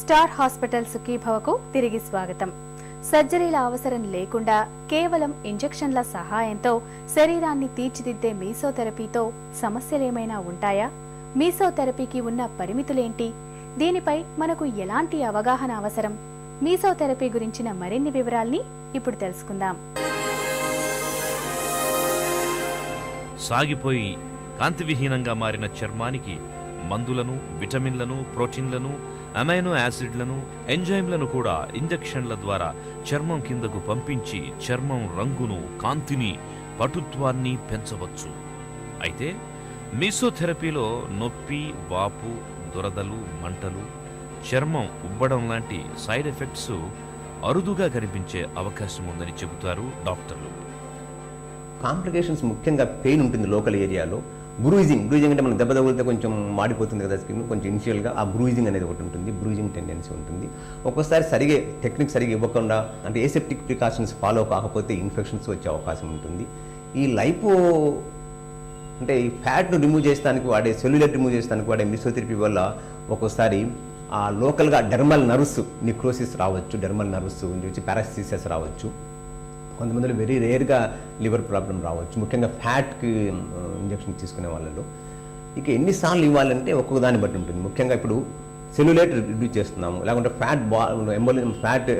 Star hospital సుఖీభవకు తిరిగి స్వాగతం. సర్జరీల అవసరం లేకుండా కేవలం ఇంజెక్షన్ల సహాయంతో శరీరాన్ని తీర్చిదిద్దే మీసోథెరపీతో సమస్యలేమైనా ఉంటాయా? మీసోథెరపీకి ఉన్న పరిమితులేంటి? దీనిపై మనకు ఎలాంటి అవగాహన అవసరం? మీసోథెరపీ గురించిన మరిన్ని వివరాల్ని ఇప్పుడు తెలుసుకుందాం. సాగిపోయి కాంతివిహీనంగా మారిన చర్మానికి మందులను విటమిన్లను ప్రోటీన్లను అమైనో యాసిడ్లను ఎంజైమ్లను కూడా ఇంజెక్షన్ల ద్వారా చర్మం కిందకు పంపించి చర్మం రంగును కాంతిని పటుత్వాన్ని పెంచవచ్చు. అయితే మీసోథెరపీలో నొప్పి వాపు దురదలు మంటలు చర్మం ఉబ్బడం లాంటి సైడ్ ఎఫెక్ట్స్ అరుదుగా కనిపించే అవకాశం ఉందని చెబుతారు డాక్టర్లు. కాంప్లికేషన్స్ ముఖ్యంగా పెయిన్ ఉంటుంది లోకల్ ఏరియాలో. బ్రూయిజింగ్ బ్రూయిజింగ్ అంటే మనకు దెబ్బ తగిలితే కొంచెం మాడిపోతుంది కదా స్కిన్. కొంచెం ఇనిషియల్గా ఆ బ్రూయిజింగ్ అనేది ఒకటి ఉంటుంది. బ్రూయిజింగ్ టెండెన్సీ ఉంటుంది. ఒక్కోసారి సరిగే టెక్నిక్ సరిగా ఇవ్వకుండా అంటే ఏసెప్టిక్ ప్రికాషన్స్ ఫాలో కాకపోతే ఇన్ఫెక్షన్స్ వచ్చే అవకాశం ఉంటుంది. ఈ లైపో అంటే ఈ ఫ్యాట్ను రిమూవ్ చేయడానికి వాడే సెల్యులర్ రిమూవ్ చేయడానికి వాడే మిసోథెరపీ వల్ల ఒక్కోసారి ఆ లోకల్గా డెర్మల్ నర్వ్స్ నిక్రోసిస్ రావచ్చు డెర్మల్ నర్వ్స్ వచ్చి పారాసిసెస్ రావచ్చు. కొంతమందిలో వెరీ రేర్గా లివర్ ప్రాబ్లం రావచ్చు. ముఖ్యంగా ఫ్యాట్కి ఇంజెక్షన్ తీసుకునే వాళ్ళలో. ఇక ఎన్నిసార్లు ఇవ్వాలంటే ఒక్కొక్క దాన్ని బట్టి ఉంటుంది. ముఖ్యంగా ఇప్పుడు సెల్యులేట్ రిడ్యూస్ చేస్తున్నాము. లేకుంటే ఫ్యాట్ బా ఎంబోలి ఫ్యాట్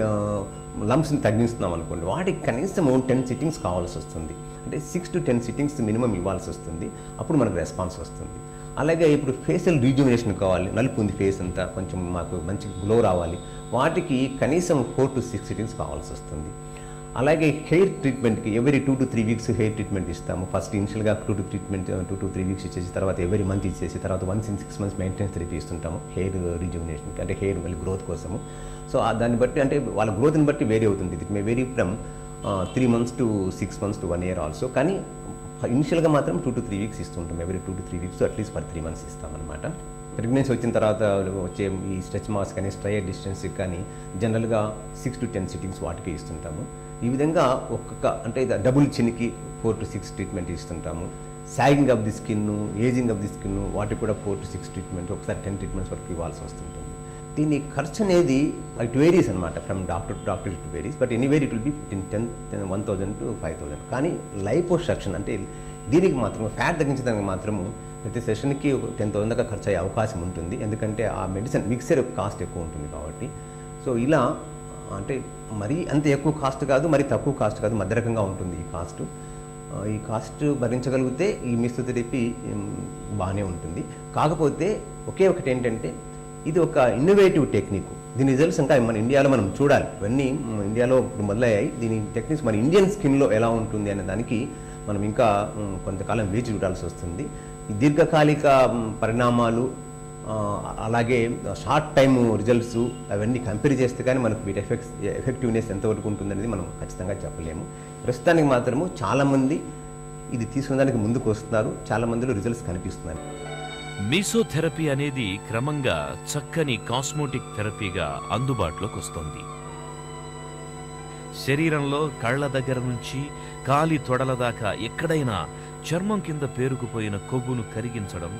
లంప్స్ని తగ్గిస్తున్నాం అనుకోండి. వాటికి కనీసం టెన్ సిట్టింగ్స్ కావాల్సి వస్తుంది. అంటే six to ten sittings minimum ఇవ్వాల్సి వస్తుంది. అప్పుడు మనకు రెస్పాన్స్ వస్తుంది. అలాగే ఇప్పుడు ఫేషియల్ రీజునేషన్ కావాలి. నలుపు ఉంది ఫేస్ అంతా. కొంచెం మాకు మంచి గ్లో రావాలి. వాటికి కనీసం ఫోర్ టు సిక్స్ సిట్టింగ్స్ కావాల్సి వస్తుంది. అలాగే హెయిర్ ట్రీట్మెంట్కి every two to three weeks hair treatment ఇస్తాము. ఫస్ట్ ఇనిషియల్గా two to treatment two to three weeks ఇచ్చేసి తర్వాత ఎవరీ మంత్ ఇచ్చేసి తర్వాత once in six months maintenance therapy ఇస్తుంటాము hair రిజ్యూమినేషన్కి అంటే హెయిర్ మళ్ళీ గ్రోత్ కోసము. సో దాన్ని బట్టి అంటే వాళ్ళ గ్రోత్ని బట్టి వేరీ అవుతుంది. It may vary from three months to six months to one year also కానీ ఇనిషియల్గా మాత్రం two to three weeks ఇస్తుంటాం. Every two to three weeks at least for three months ఇస్తామన్నమాట. Pregnancy వచ్చిన తర్వాత వచ్చే ఈ స్ట్రెచ్ మార్క్స్ కానీ స్ట్రయర్ distance కానీ జనరల్గా సిక్స్ టు టెన్ సిట్టింగ్స్ వాటికి ఇస్తుంటాము. ఈ విధంగా ఒక్కొక్క అంటే డబుల్ చిన్కి four to six treatment ఇస్తుంటాము. Sagging of the skin ageing of the skin వాటికి కూడా ఫోర్ టు సిక్స్ ట్రీట్మెంట్ ఒకసారి టెన్ ట్రీట్మెంట్స్ వరకు ఇవ్వాల్సి వస్తుంటుంది. దీని ఖర్చు అనేది ఇట్ వేరీస్ అనమాట from doctor to doctor it varies but anywhere it will be ten one thousand to five thousand కానీ లైపోస్ట్రక్షన్ అంటే దీనికి మాత్రం ఫ్యాట్ తగ్గించడానికి మాత్రము ప్రతి సెషన్కి ఒక టెన్ థౌసండ్ దాకా ఖర్చు అయ్యే అవకాశం ఉంటుంది. ఎందుకంటే ఆ మెడిసిన్ మిక్సర్ కాస్ట్ ఎక్కువ ఉంటుంది కాబట్టి. సో ఇలా అంటే మరీ అంత ఎక్కువ కాస్ట్ కాదు మరి తక్కువ కాస్ట్ కాదు మధ్యరకంగా ఉంటుంది ఈ కాస్ట్. ఈ కాస్ట్ భరించగలిగితే ఈ మిస్టోథెరపీ బాగానే ఉంటుంది. కాకపోతే ఒకే ఒకటి ఏంటంటే ఇది ఒక ఇన్నోవేటివ్ టెక్నిక్ దీని రిజల్ట్స్ ఇంకా మన ఇండియాలో మనం చూడాలి. ఇవన్నీ మన ఇండియాలో ఇప్పుడు మొదలయ్యాయి. దీని టెక్నిక్స్ మన ఇండియన్ స్కిన్లో ఎలా ఉంటుంది అనే దానికి మనం ఇంకా కొంతకాలం వేచి చూడాల్సి వస్తుంది. దీర్ఘకాలిక పరిణామాలు అలాగే షార్ట్ టైమ్ రిజల్ట్స్ అవన్నీ కంపేర్ చేస్తే కానీ మనకు వీటి ఎఫెక్ట్స్ ఎఫెక్టివ్నెస్ ఎంతవరకు ఉంటుందనేది మనం ఖచ్చితంగా చెప్పలేము. ప్రస్తుతానికి మాత్రము చాలామంది ఇది తీసుకునేదానికి ముందుకు వస్తున్నారు. చాలా మందిలో రిజల్ట్స్ కనిపిస్తున్నాయి. మీసోథెరపీ అనేది క్రమంగా చక్కని కాస్మోటిక్ థెరపీగా అందుబాటులోకి వస్తుంది. శరీరంలో కళ్ళ దగ్గర నుంచి కాలి తొడల దాకా ఎక్కడైనా చర్మం కింద పేరుకుపోయిన కొవ్వును కరిగించడం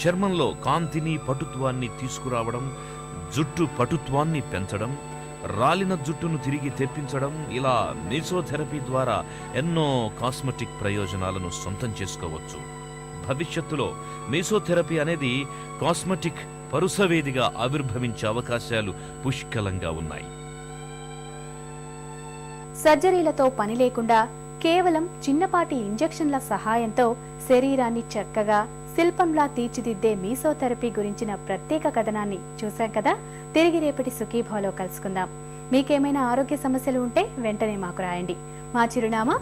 చర్మంలో కాంతిని పటుత్వాన్ని తీసుకురావడం జుట్టు పటుత్వాన్ని పెంచడం రాలిన జుట్టును తిరిగి తెప్పించడం ఇలా మీసోథెరపీ ద్వారా ఎన్నో కాస్మెటిక్ ప్రయోజనాలను సొంతం చేసుకోవచ్చు. భవిష్యత్తులో మీసోథెరపీ అనేది కాస్మెటిక్ పరుసవేదిగా ఆవిర్భవించే అవకాశాలు పుష్కలంగా ఉన్నాయి. సర్జరీలతో పని లేకుండా కేవలం చిన్నపాటి ఇంజెక్షన్ల సహాయంతో శరీరాన్ని చక్కగా శిల్పంలా తీర్చిదిద్దే మీసోథెరపీ గురించిన ప్రత్యేక కథనాన్ని చూశాం కదా? తిరిగి రేపటి సుఖీభాలో కలుసుకుందాం. మీకేమైనా ఆరోగ్య సమస్యలు ఉంటే వెంటనే మాకు రాయండి. మా చిరునామా?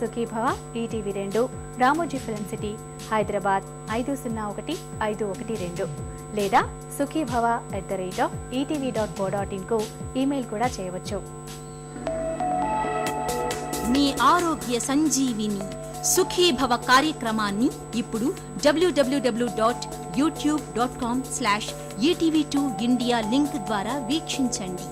సుఖీభవ ఈటీవీ రెండు రామోజీ ఫిలిం సిటీ హైదరాబాద్ ఐదు సున్నా ఒకటి ఐదు ఒకటి రెండు. లేదా Sukhibhava at the rate of ETV dot co dot ఇన్కు email కూడా చేయవచ్చు. మీ ఆరోగ్య సంజీవిని సుఖీభవ కార్యక్రమాన్ని ఇప్పుడు W W W dot YouTube dot com slash ETV two India link ద్వారా వీక్షించండి.